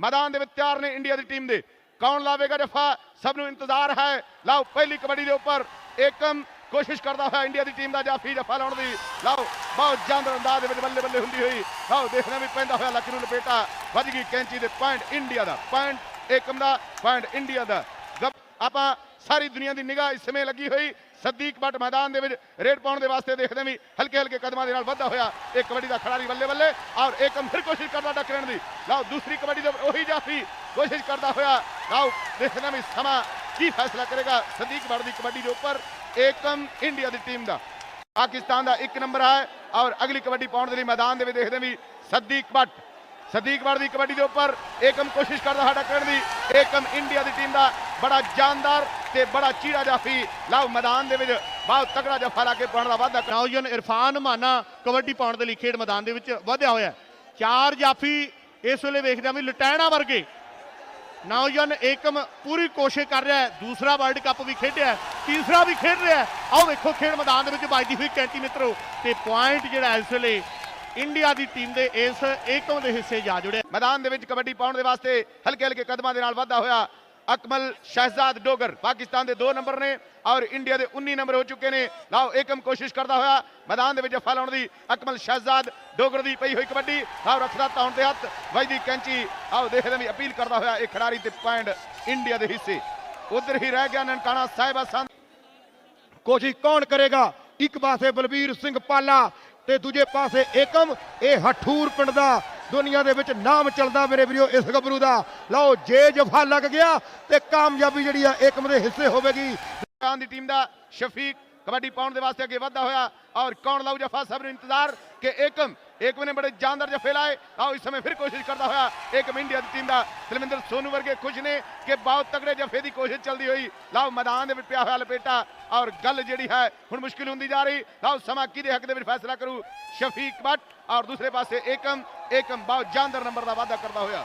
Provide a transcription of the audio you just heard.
Number ਨੇ India ਦੀ team ਦੇ ਕੌਣ ਲਾਵੇਗਾ ਜਫਾ ਸਭ ਨੂੰ ਇੰਤਜ਼ਾਰ ਹੈ ਲਓ ਪਹਿਲੀ ਕਬੱਡੀ ਦੇ ਉੱਪਰ ਏਕਮ ਕੋਸ਼ਿਸ਼ ਕਰਦਾ ਹੋਇਆ ਇੰਡੀਆ ਦੀ ਟੀਮ ਦਾ ਜਾਫੀ ਜਫਾ ਲਾਉਣ ਦੀ ਲਓ ਬਹੁਤ ਜਾਂਦਰ ਅੰਦਾਜ਼ ਦੇ ਵਿੱਚ ਬੱਲੇ ਬੱਲੇ ਹੁੰਦੀ ਹੋਈ ਲਓ ਦੇਖਣਾ ਵੀ ਪੈਂਦਾ ਹੋਇਆ ਲੱਕ ਨੂੰ ਲਪੇਟਾ ਵੱਜ ਗਈ ਕੈਂਚੀ ਦੇ ਪੁਆਇੰਟ ਇੰਡੀਆ ਦਾ ਪੁਆਇੰਟ ਏਕਮ ਦਾ ਪੁਆਇੰਟ ਇੰਡੀਆ ਦਾ ਗੱਪ- ਆਪਾਂ ਸਾਰੀ ਦੁਨੀਆ ਦੀ ਨਿਗਾਹ ਇਸ ਸਮੇਂ ਲੱਗੀ ਹੋਈ। ਸਦੀਕ ਬੱਟ ਮੈਦਾਨ ਦੇ ਵਿੱਚ ਰੇਡ ਪਾਉਣ ਦੇ ਵਾਸਤੇ ਦੇਖਦੇ ਵੀ ਹਲਕੇ ਹਲਕੇ ਕਦਮਾਂ ਦੇ ਨਾਲ ਵੱਧਦਾ ਹੋਇਆ। ਇਹ ਕਬੱਡੀ ਦਾ ਖਿਡਾਰੀ ਬੱਲੇ ਬੱਲੇ ਔਰ ਏਕਮ ਫਿਰ ਕੋਸ਼ਿਸ਼ ਕਰਦਾ ਟੱਕਰਨ ਦੀ। ਲਓ, ਦੂਸਰੀ ਕਬੱਡੀ ਦੇ ਉਹੀ ਜਾਫੀ ਕੋਸ਼ਿਸ਼ ਕਰਦਾ ਹੋਇਆ। ਲਓ, ਦੇਖਦੇ ਵੀ ਸਮਾਂ ਕੀ ਫੈਸਲਾ ਕਰੇਗਾ ਸਦੀਕ ਬੱਟ ਦੀ ਕਬੱਡੀ ਦੇ ਉੱਪਰ। ਏਕਮ ਇੰਡੀਆ ਦੀ ਟੀਮ ਦਾ। ਪਾਕਿਸਤਾਨ ਦਾ ਇੱਕ ਨੰਬਰ ਹੈ। ਔਰ ਅਗਲੀ ਕਬੱਡੀ ਪਾਉਣ ਦੇ ਲਈ ਮੈਦਾਨ ਦੇ ਵਿੱਚ ਦੇਖਦੇ ਵੀ ਸਦੀਕ ਬੱਟ ਸਦੀਕ ਬੱਟ ਦੀ ਕਬੱਡੀ ਦੇ ਉੱਪਰ ਏਕਮ ਕੋਸ਼ਿਸ਼ ਕਰਦਾ ਸਾਡਾ ਕਰਨ ਦੀ। ਏਕਮ ਇੰਡੀਆ ਦੀ ਟੀਮ ਦਾ ਬੜਾ ਜਾਨਦਾਰ ਤੇ ਬੜਾ ਚੀੜਾ ਜਾਫੀ ਲਓ ਮੈਦਾਨ ਦੇ ਵਿੱਚ ਬਹੁਤ ਤਕੜਾ ਜਫਾ ਲਾ ਕੇ ਪਾਉਣ ਦਾ ਵਾਅਦਾ ਨੌਜਵਾਨ ਇਰਫਾਨ ਮਾਨਾ ਕਬੱਡੀ ਪਾਉਣ ਦੇ ਲਈ ਖੇਡ ਮੈਦਾਨ ਦੇ ਵਿੱਚ ਵਧਿਆ ਹੋਇਆ। ਚਾਰ ਜਾਫੀ ਇਸ ਵੇਲੇ ਵੇਖਦੇ ਹਾਂ ਵੀ ਲਟੈਣਾ ਵਰਗੇ। ਨੌਜਵਾਨ ਏਕਮ ਪੂਰੀ ਕੋਸ਼ਿਸ਼ ਕਰ ਰਿਹਾ ਹੈ। ਦੂਸਰਾ ਵਰਲਡ ਕੱਪ ਵੀ ਖੇਡਿਆ ਤੀਸਰਾ ਵੀ ਖੇਡ ਰਿਹਾ। ਆਓ ਵੇਖੋ ਖੇਡ ਮੈਦਾਨ ਦੇ ਵਿੱਚ ਵੱਜਦੀ ਹੋਈ ਕੈਂਟੀ ਮਿੱਤਰੋ ਤੇ ਪੁਆਇੰਟ ਜਿਹੜਾ ਇਸ ਵੇਲੇ ਇੰਡੀਆ ਦੀ ਟੀਮ ਦੇ ਇਸ ਏਕਮ ਦੇ ਹਿੱਸੇ ਜਾ ਜੁੜਿਆ ਮੈਦਾਨ ਦੇ ਵਿੱਚ ਕਬੱਡੀ ਪਾਉਣ ਦੇ ਵਾਸਤੇ ਹਲਕੇ ਹਲਕੇ ਕਦਮਾਂ ਦੇ ਨਾਲ ਵਾਧਾ ਹੋਇਆ। ਅਕਮਲ ਸ਼ਹਿਜ਼ਾਦ ਡੋਗਰ। ਪਾਕਿਸਤਾਨ ਦੇ 2 ਨੰਬਰ ਨੇ ਔਰ ਇੰਡੀਆ ਦੇ 19 ਨੰਬਰ ਹੋ ਚੁੱਕੇ ਨੇ। ਲਓ ਏਕਮ ਕੋਸ਼ਿਸ਼ ਕਰਦਾ ਹੋਇਆ, ਮੈਦਾਨ ਦੇ ਵਿੱਚ ਜਫਾ ਲਾਉਣ ਦੀ ਅਕਮਲ ਸ਼ਹਿਜ਼ਾਦ ਡੋਗਰ ਦੀ ਪਈ ਹੋਈ ਕਬੱਡੀ। ਆਓ ਰੱਖਦਾ ਤਾਉਣ ਦੇ ਹੱਥ ਵਜਦੀ ਕੈਂਚੀ। ਆਓ, ਦੇਖਦੇ ਵੀ ਅਪੀਲ ਕਰਦਾ ਹੋਇਆ ਇਹ ਖਿਡਾਰੀ ਤੇ ਪੁਆਇੰਟ ਇੰਡੀਆ ਦੇ ਹਿੱਸੇ। ਉਧਰ ਹੀ ਰਹਿ ਗਿਆ ਨਨਕਾਣਾ ਸਾਹਿਬਾ ਸੰਤ ਕੋਸ਼ਿਸ਼ ਕੌਣ ਕਰੇਗਾ? ਇੱਕ ਪਾਸੇ ਬਲਬੀਰ ਸਿੰਘ ਪਾਲਾ ਤੇ ਦੂਜੇ ਪਾਸੇ ਏਕਮ, ਇਹ ਹਠੂਰ ਪਿੰਡ ਦਾ ਦੁਨੀਆ ਦੇ ਵਿੱਚ ਨਾਮ ਚੱਲਦਾ ਮੇਰੇ ਵੀਰੋ, ਇਸ ਗੱਭਰੂ ਦਾ। ਲਓ, ਜੇ ਜਫਾ ਲੱਗ ਗਿਆ ਤੇ ਕਾਮਯਾਬੀ ਜਿਹੜੀ ਆ ਏਕਮ ਦੇ ਹਿੱਸੇ ਹੋਵੇਗੀ। ਪਾਕਿਸਤਾਨ ਦੀ ਟੀਮ ਦਾ ਸ਼ਫੀਕ ਕਬੱਡੀ ਪਾਉਣ ਦੇ ਵਾਸਤੇ ਅੱਗੇ ਵਧਦਾ ਹੋਇਆ ਔਰ ਕੌਣ ਲਾਊ ਜਫਾ? ਸਭ ਨੂੰ ਇੰਤਜ਼ਾਰ ਕਿ ਏਕਮ ਏਕਮ ਨੇ ਬੜੇ ਜਾਨਦਾਰ ਜਫੇ ਲਾਏ ਆਓ ਇਸ ਸਮੇਂ ਫਿਰ ਕੋਸ਼ਿਸ਼ ਕਰਦਾ ਹੋਇਆ ਏਕਮ ਇੰਡੀਆ ਦੀ ਟੀਮ ਦਾ। ਤਲਵਿੰਦਰ ਸੋਨੂ ਵਰਗੇ ਖੁਸ਼ ਨੇ ਕਿ ਬਹੁਤ ਤਗੜੇ ਜਫੇ ਦੀ ਕੋਸ਼ਿਸ਼ ਚੱਲਦੀ ਹੋਈ। ਲਾਓ ਮੈਦਾਨ ਦੇ ਵਿੱਚ ਪਿਆ ਹੋਇਆ ਲਪੇਟਾ ਔਰ ਗੱਲ ਜਿਹੜੀ ਹੈ ਹੁਣ ਮੁਸ਼ਕਿਲ ਹੁੰਦੀ ਜਾ ਰਹੀ। ਲਾਓ ਸਮਾਂ ਕਿਹਦੇ ਹੱਕ ਦੇ ਵਿੱਚ ਫੈਸਲਾ ਕਰੂ? ਸ਼ਫੀਕ ਬੱਟ ਔਰ ਦੂਸਰੇ ਪਾਸੇ ਏਕਮ। ਏਕਮ ਬਹੁਤ ਜਾਨਦਾਰ ਨੰਬਰ ਦਾ ਵਾਅਦਾ ਕਰਦਾ ਹੋਇਆ।